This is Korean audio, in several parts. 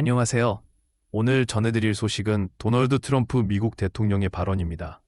안녕하세요. 오늘 전해드릴 소식은 도널드 트럼프 미국 대통령의 발언입니다.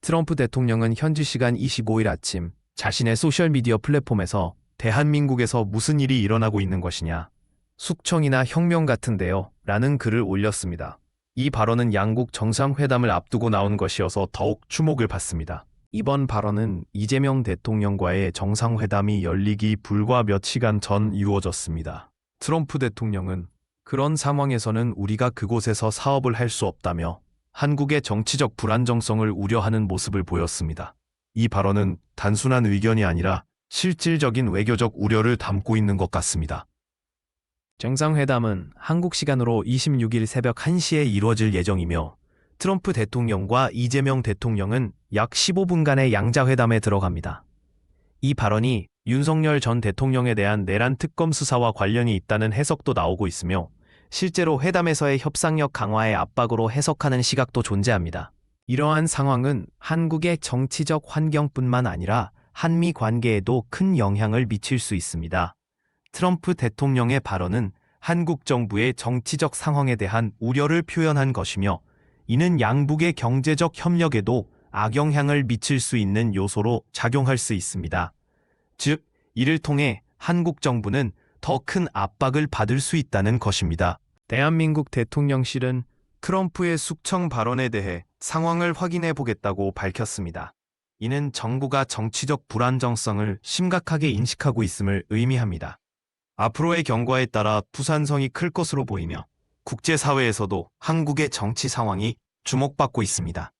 트럼프 대통령은 현지 시간 25일 아침 자신의 소셜미디어 플랫폼에서 대한민국에서 무슨 일이 일어나고 있는 것이냐, 숙청이나 혁명 같은데요, 라는 글을 올렸습니다. 이 발언은 양국 정상회담을 앞두고 나온 것이어서 더욱 주목을 받습니다. 이번 발언은 이재명 대통령과의 정상회담이 열리기 불과 몇 시간 전 이루어졌습니다. 트럼프 대통령은 그런 상황에서는 우리가 그곳에서 사업을 할 수 없다며 한국의 정치적 불안정성을 우려하는 모습을 보였습니다. 이 발언은 단순한 의견이 아니라 실질적인 외교적 우려를 담고 있는 것 같습니다. 정상회담은 한국 시간으로 26일 새벽 1시에 이루어질 예정이며 트럼프 대통령과 이재명 대통령은 약 15분간의 양자회담에 들어갑니다. 이 발언이 윤석열 전 대통령에 대한 내란 특검 수사와 관련이 있다는 해석도 나오고 있으며 실제로 회담에서의 협상력 강화의 압박으로 해석하는 시각도 존재합니다. 이러한 상황은 한국의 정치적 환경뿐만 아니라 한미 관계에도 큰 영향을 미칠 수 있습니다. 트럼프 대통령의 발언은 한국 정부의 정치적 상황에 대한 우려를 표현한 것이며 이는 양북의 경제적 협력에도 악영향을 미칠 수 있는 요소로 작용할 수 있습니다. 즉, 이를 통해 한국 정부는 더 큰 압박을 받을 수 있다는 것입니다. 대한민국 대통령실은 트럼프의 숙청 발언에 대해 상황을 확인해 보겠다고 밝혔습니다. 이는 정부가 정치적 불안정성을 심각하게 인식하고 있음을 의미합니다. 앞으로의 경과에 따라 부산성이 클 것으로 보이며 국제사회에서도 한국의 정치 상황이 주목받고 있습니다.